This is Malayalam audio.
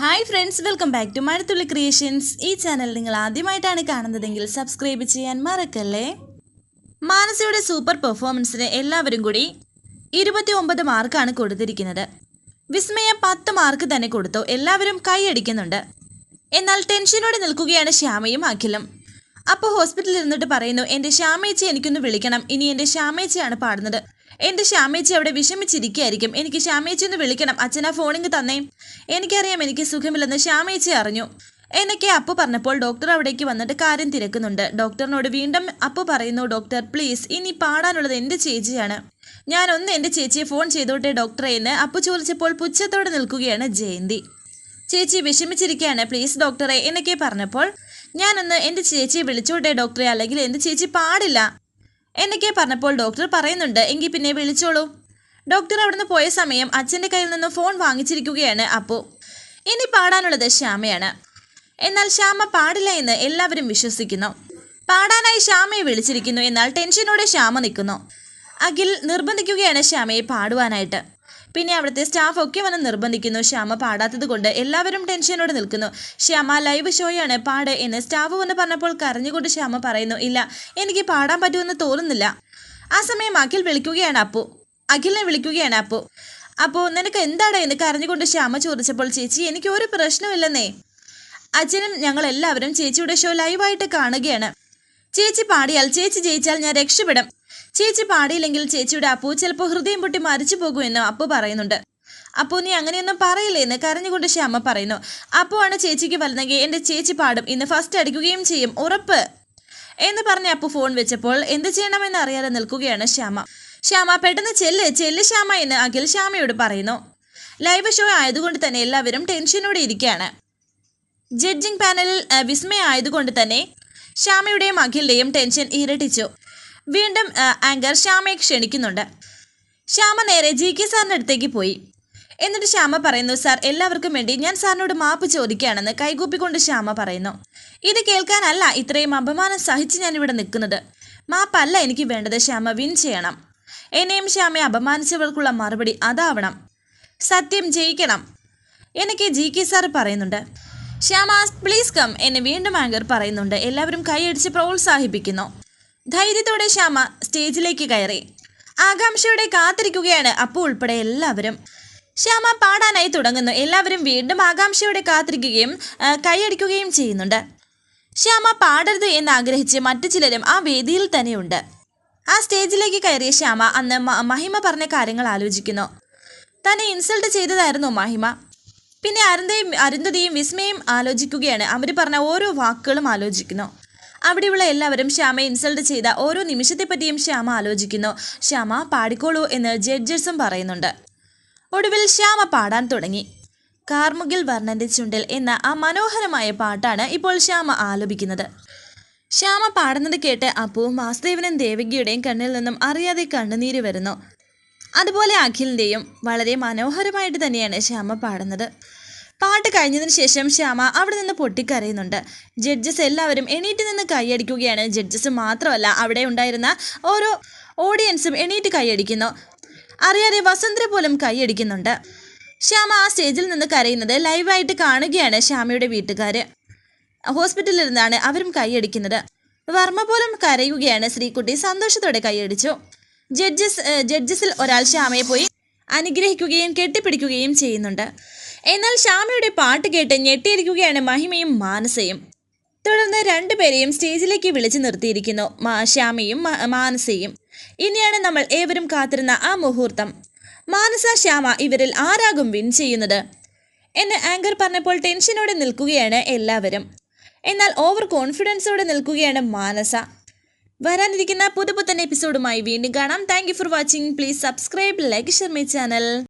Hi friends welcome back to Mazhathulli creations ഈ ചാനൽ നിങ്ങൾ ആദ്യമായിട്ടാണ് കാണുന്നതെങ്കിൽ സബ്സ്ക്രൈബ് ചെയ്യാൻ മറക്കല്ലേ? മാനസയുടെ സൂപ്പർ പെർഫോമൻസിന് എല്ലാവരും കൂടി ഇരുപത്തി ഒമ്പത് മാർക്കാണ് കൊടുത്തിരിക്കുന്നത്. വിസ്മയ പത്ത് മാർക്ക് തന്നെ കൊടുത്തു. എല്ലാവരും കൈയടിക്കുന്നുണ്ട് എന്നാൽ ടെൻഷനോടെ നിൽക്കുകയാണ് ശ്യാമയും അഖിലും. അപ്പോൾ ഹോസ്പിറ്റലിൽ ഇരുന്നിട്ട് പറയുന്നു എന്റെ ശ്യാമേച്ചി എനിക്കൊന്ന് വിളിക്കണം. ഇനി എന്റെ ശ്യാമേച്ചിയാണ് പാടുന്നത്. എന്റെ ശ്യാമേച്ചി അവിടെ വിഷമിച്ചിരിക്കുകയായിരിക്കും? എനിക്ക് ശ്യാമേച്ചി ഒന്ന് വിളിക്കണം. അച്ഛനാ ഫോണിങ് തന്നേ. എനിക്കറിയാം എനിക്ക് സുഖമില്ലെന്ന് ശ്യാമേച്ചി അറിഞ്ഞു. എന്നൊക്കെ അപ്പു പറഞ്ഞപ്പോൾ ഡോക്ടർ അവിടേക്ക് വന്നിട്ട് കാര്യം തിരക്കുന്നുണ്ട്. ഡോക്ടറിനോട് വീണ്ടും അപ്പു പറയുന്നു ഡോക്ടർ പ്ലീസ് ഇനി പാടാനുള്ളത് എന്റെ ചേച്ചിയാണ്. ഞാനൊന്ന് എന്റെ ചേച്ചിയെ ഫോൺ ചെയ്തോട്ടെ ഡോക്ടറെ എന്ന്. അപ്പു ചോദിച്ചപ്പോൾ പുച്ഛത്തോടെ നിൽക്കുകയാണ് ജയന്തി. ചേച്ചി വിഷമിച്ചിരിക്കുകയാണ്. പ്ലീസ് ഡോക്ടറെ എന്നൊക്കെ പറഞ്ഞപ്പോൾ ഞാനൊന്ന് എന്റെ ചേച്ചിയെ വിളിച്ചോട്ടെ ഡോക്ടറെ അല്ലെങ്കിൽ എന്റെ ചേച്ചി പാടില്ല. എന്നൊക്കെ പറഞ്ഞപ്പോൾ ഡോക്ടർ പറയുന്നുണ്ട്. എങ്കിൽ പിന്നെ വിളിച്ചോളൂ. ഡോക്ടർ അവിടുന്ന് പോയ സമയം അച്ഛന്റെ കയ്യിൽ നിന്ന് ഫോൺ വാങ്ങിച്ചിരിക്കുകയാണ് അപ്പു. ഇനി പാടാനുള്ളത് ശ്യാമയാണ്. എന്നാൽ ശ്യാമ പാടില്ല എന്ന് എല്ലാവരും വിശ്വസിക്കുന്നു. പാടാനായി ശ്യാമയെ വിളിച്ചിരിക്കുന്നു. എന്നാൽ ടെൻഷനോടെ ശ്യാമ നിൽക്കുന്നു. അഖിൽ നിർബന്ധിക്കുകയാണ് ശ്യാമയെ പാടുവാനായിട്ട്. പിന്നെ അവിടുത്തെ സ്റ്റാഫ് ഒക്കെ വന്ന് നിർബന്ധിക്കുന്നു. ശ്യാമ പാടാത്തത് കൊണ്ട് എല്ലാവരും ടെൻഷനോട് നിൽക്കുന്നു. ശ്യാമ ലൈവ് ഷോയാണ് പാട് എന്ന് സ്റ്റാഫ് വന്ന് പറഞ്ഞപ്പോൾ കരഞ്ഞുകൊണ്ട് ശ്യാമ പറയുന്നു ഇല്ല എനിക്ക് പാടാൻ പറ്റുമെന്ന് തോന്നുന്നില്ല. ആ സമയം അഖിൽ വിളിക്കുകയാണ് അപ്പു. അഖിലിനെ വിളിക്കുകയാണ് അപ്പു. അപ്പോൾ നിനക്ക് എന്താടാ എന്ന് കരഞ്ഞുകൊണ്ട് ശ്യാമ ചോദിച്ചപ്പോൾ ചേച്ചി എനിക്ക് ഒരു പ്രശ്നമില്ലെന്നേ അച്ഛനും ഞങ്ങൾ എല്ലാവരും ചേച്ചിയുടെ ഷോ ലൈവായിട്ട് കാണുകയാണ്. ചേച്ചി പാടിയാൽ ചേച്ചി ജയിച്ചാൽ ഞാൻ രക്ഷപ്പെടും. ചേച്ചി പാടിയില്ലെങ്കിൽ ചേച്ചിയുടെ അപ്പു ചിലപ്പോൾ ഹൃദയം പൊട്ടി മരിച്ചു പോകുമെന്നും അപ്പു പറയുന്നുണ്ട്. അപ്പു നീ അങ്ങനെയൊന്നും പറയില്ലേ? എന്ന് കരഞ്ഞുകൊണ്ട് ശ്യാമ പറയുന്നു. അപ്പു ആണ് ചേച്ചിക്ക് വരുന്നെങ്കിൽ എന്റെ ചേച്ചി പാടും. ഇന്ന് ഫസ്റ്റ് അടിക്കുകയും ചെയ്യും. ഉറപ്പ്. എന്ന് പറഞ്ഞ് അപ്പു ഫോൺ വെച്ചപ്പോൾ എന്ത് ചെയ്യണമെന്ന് അറിയാതെ നിൽക്കുകയാണ് ശ്യാമ. ശ്യാമ പെട്ടെന്ന് ചെല്ല്. ചെല്ല് ശ്യാമ എന്ന് അഖിൽ ശ്യാമയോട് പറയുന്നു. ലൈവ് ഷോ ആയതുകൊണ്ട് തന്നെ എല്ലാവരും ടെൻഷനോടെ ഇരിക്കുകയാണ്. ജഡ്ജിംഗ് പാനലിൽ വിസ്മയായതുകൊണ്ട് തന്നെ ശ്യാമയുടെയും അഖിലിന്റെയും ടെൻഷൻ ഇരട്ടിച്ചു. വീണ്ടും ആങ്കർ ശ്യാമയെ ക്ഷണിക്കുന്നുണ്ട്. ശ്യാമ നേരെ ജി കെ സാറിന്റെ അടുത്തേക്ക് പോയി. എന്നിട്ട് ശ്യാമ പറയുന്നു സാർ എല്ലാവർക്കും വേണ്ടി ഞാൻ സാറിനോട് മാപ്പ് ചോദിക്കുകയാണെന്ന് കൈകൂപ്പിക്കൊണ്ട് ശ്യാമ പറയുന്നു. ഇത് കേൾക്കാനല്ല ഇത്രയും അപമാനം സഹിച്ച് ഞാൻ ഇവിടെ നിൽക്കുന്നത്. മാപ്പല്ല എനിക്ക് വേണ്ടത് ശ്യാമ വിൻ ചെയ്യണം. എന്നെയും ശ്യാമയെ അപമാനിച്ചവർക്കുള്ള മറുപടി അതാവണം. സത്യം ജയിക്കണം. എനിക്ക് ജി കെ സാർ പറയുന്നുണ്ട്. ശ്യാമ പ്ലീസ് കം എന്നെ വീണ്ടും ആങ്കർ പറയുന്നുണ്ട്. എല്ലാവരും കൈയടിച്ച് പ്രോത്സാഹിപ്പിക്കുന്നു. ധൈര്യത്തോടെ ശ്യാമ സ്റ്റേജിലേക്ക് കയറി. ആകാംക്ഷയോടെ കാത്തിരിക്കുകയാണ് അപ്പു ഉൾപ്പെടെ എല്ലാവരും. ശ്യാമ പാടാനായി തുടങ്ങുന്നു. എല്ലാവരും വീണ്ടും ആകാംക്ഷയോടെ കാത്തിരിക്കുകയും കൈയടിക്കുകയും ചെയ്യുന്നുണ്ട്. ശ്യാമ പാടരുത് എന്ന് ആഗ്രഹിച്ച് മറ്റു ചിലരും ആ വേദിയിൽ തന്നെയുണ്ട്. ആ സ്റ്റേജിലേക്ക് കയറിയ ശ്യാമ അന്ന് മഹിമ പറഞ്ഞ കാര്യങ്ങൾ ആലോചിക്കുന്നു. തന്നെ ഇൻസൾട്ട് ചെയ്തതായിരുന്നു മഹിമ. പിന്നെ അരുന്തയും അരുന്ധതിയും വിസ്മയും ആലോചിക്കുകയാണ്. അവർ പറഞ്ഞ ഓരോ വാക്കുകളും ആലോചിക്കുന്നു. അവിടെയുള്ള എല്ലാവരും ശ്യാമയെ ഇൻസൾട്ട് ചെയ്ത ഓരോ നിമിഷത്തെപ്പറ്റിയും ശ്യാമ ആലോചിക്കുന്നു. ശ്യാമ പാടിക്കോളൂ എന്ന് ജഡ്ജസും പറയുന്നുണ്ട്. ഒടുവിൽ ശ്യാമ പാടാൻ തുടങ്ങി. കാർമുകിൽ വർണന്റെ ചുണ്ടിൽ എന്ന ആ മനോഹരമായ പാട്ടാണ് ഇപ്പോൾ ശ്യാമ ആലപിക്കുന്നത്. ശ്യാമ പാടുന്നത് കേട്ട് അപ്പുവും വാസുദേവനും ദേവകിയുടെയും കണ്ണിൽ നിന്നും അറിയാതെ കണ്ണുനീര് വരുന്നു. അതുപോലെ അഖിലിന്റെയും വളരെ മനോഹരമായിട്ട് തന്നെയാണ് ശ്യാമ പാടുന്നത്. പാട്ട് കഴിഞ്ഞതിന് ശേഷം ശ്യാമ അവിടെ നിന്ന് പൊട്ടിക്കരയുന്നുണ്ട്. ജഡ്ജസ് എല്ലാവരും എണീറ്റ് നിന്ന് കൈയടിക്കുകയാണ് ജഡ്ജസ് മാത്രമല്ല അവിടെ ഉണ്ടായിരുന്ന ഓരോ ഓഡിയൻസും എണീറ്റ് കൈയടിക്കുന്നു അറിയാതെ വസന്തരെ പോലും കൈയടിക്കുന്നുണ്ട് ശ്യാമ ആ സ്റ്റേജിൽ നിന്ന് കരയുന്നത് ലൈവായിട്ട് കാണുകയാണ് ശ്യാമയുടെ വീട്ടുകാർ ഹോസ്പിറ്റലിൽ നിന്നാണ് അവരും കൈയടിക്കുന്നത് വർമ്മ പോലും കരയുകയാണ്. ശ്രീകുട്ടി സന്തോഷത്തോടെ കൈയടിച്ചു ജഡ്ജസ് ജഡ്ജസിൽ ഒരാൾ ശ്യാമയെ പോയി അനുഗ്രഹിക്കുകയും കെട്ടിപ്പിടിക്കുകയും ചെയ്യുന്നുണ്ട്. എന്നാൽ ശ്യാമയുടെ പാട്ട് കേട്ട് ഞെട്ടിയിരിക്കുകയാണ് മഹിമയും മാനസയും. തുടർന്ന് രണ്ടുപേരെയും സ്റ്റേജിലേക്ക് വിളിച്ചു നിർത്തിയിരിക്കുന്നു ശ്യാമയും മാനസയും. ഇനിയാണ് നമ്മൾ ഏവരും കാത്തിരുന്ന ആ മുഹൂർത്തം. മാനസ ശ്യാമ ഇവരിൽ ആരാകും വിൻ ചെയ്യുന്നത്? എന്ന് ആങ്കർ പറഞ്ഞപ്പോൾ ടെൻഷനോടെ നിൽക്കുകയാണ് എല്ലാവരും. എന്നാൽ ഓവർ കോൺഫിഡൻസോടെ നിൽക്കുകയാണ് മാനസ. വരാനിരിക്കുന്ന പുതുപുത്തൻ എപ്പിസോഡുമായി വീണ്ടും കാണാം. Thank for watching please subscribe like share my channel